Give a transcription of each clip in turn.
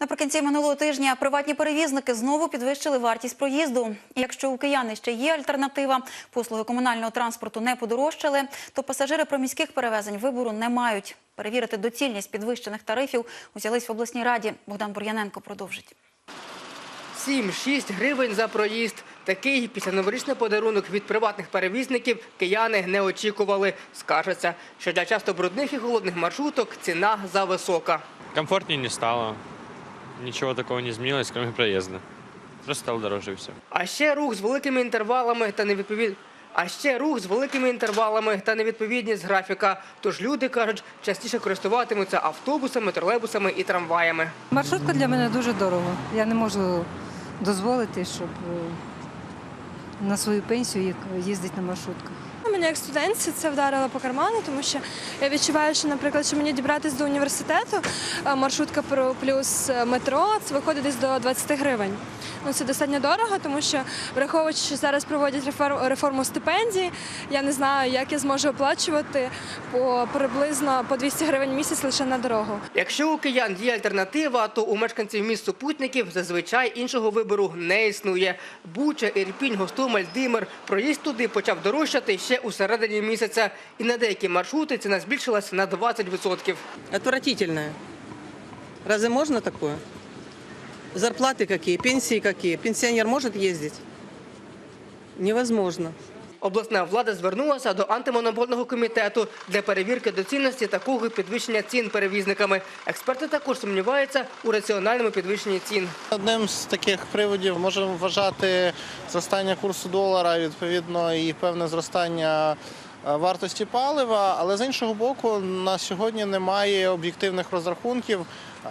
Наприкінці минулого тижня приватні перевізники знову підвищили вартість проїзду. І Якщо у кияни ще є альтернатива, послуги комунального транспорту не подорожчали, то пасажири проміських перевезень вибору не мають. Перевірити доцільність підвищених тарифів узялись в обласній раді. Богдан Бур'яненко продовжить. 7-6 гривень за проїзд. Такий післяноворічний подарунок від приватних перевізників кияни не очікували. Скажеться, що для часто брудних і холодних маршруток ціна зависока. Комфортнее не стало. Ничего такого не изменилось, кроме проезда. Просто стало дороже и все. А ще рух з великими інтервалами та невідповід... А ще рух з великими інтервалами та невідповідність графіка. Тож люди кажуть, частіше користуватимуться автобусами, тролейбусами і трамваями. Маршрутка для мене дуже дорого. Я не можу дозволити, щоб е, на свою пенсію їх- їздити на маршрутках. Ну, Мені як студентці це вдарило по карману, тому що я відчуваю, що, наприклад, що мені дібратись до університету, маршрутка про- плюс е, метро, це виходить десь до 20 гривень. Ну це достатньо дорого, тому що враховуючи, що зараз проводять реформ- реформу стипендій, я не знаю, як я зможу оплачувати по приблизно по 200 гривень в місяць лише на дорогу. Якщо у киян є альтернатива, то у мешканців міст супутників зазвичай іншого вибору не існує. Буча, Ірпінь, Гостомель, Димир. Проїзд туди почав дорожчати ще у середині місяця. І на деякі маршрути ціна збільшилася на 20%. Отвратительно. Разве можна такое? Зарплати які, пенсії які. Пенсіонер може їздити? Невозможно. Обласна влада звернулася до антимонопольного комітету для перевірки доцільності такого підвищення цін перевізниками. Експерти також сумніваються у раціональному підвищенні цін. Одним з таких приводів можемо вважати зростання курсу долара, відповідно, і певне зростання вартості палива. Але з іншого боку, на сьогодні немає об'єктивних розрахунків,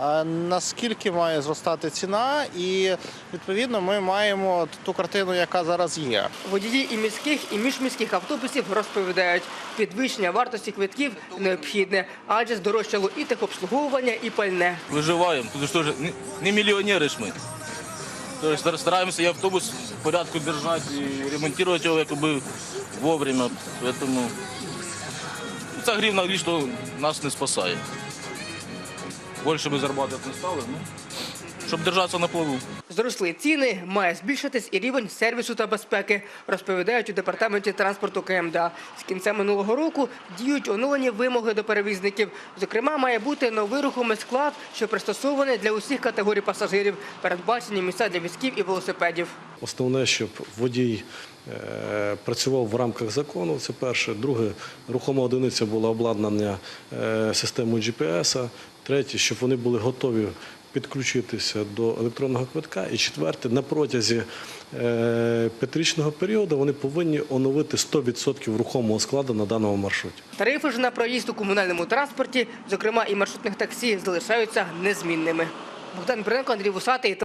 е, наскільки має зростати ціна, і відповідно ми маємо ту картину, яка зараз є. Водії і міських, і міжміських автобусів розповідають, підвищення вартості квитків необхідне, адже здорожчало і техобслуговування, і пальне. выживаем, потому что же не- не миллионеры ж мы. То есть стар- стараемся и автобус в порядку держать, и ремонтировать его якобы вовремя. Поэтому ця гривна річ, що нас не спасає. Більше ми заробляти не стали, ну, щоб держатися на плаву. Зросли ціни, має збільшитись і рівень сервісу та безпеки, розповідають у департаменті транспорту КМДА. З кінця минулого року діють оновлені вимоги до перевізників. Зокрема, має бути новий рухомий склад, що пристосований для усіх категорій пасажирів, передбачені місця для візків і велосипедів. Основне, щоб водій е, працював в рамках закону. Це перше. Друге, рухома одиниця була обладнана е, системою GPS. Третє, щоб вони були готові підключитися до електронного квитка. І четверте, на протязі е, п'ятирічного періоду вони повинні оновити 100% рухомого складу на даному маршруті. Тарифи ж на проїзд у комунальному транспорті, зокрема і маршрутних таксі, залишаються незмінними. Богдан Бренко, Андрій Вусатий.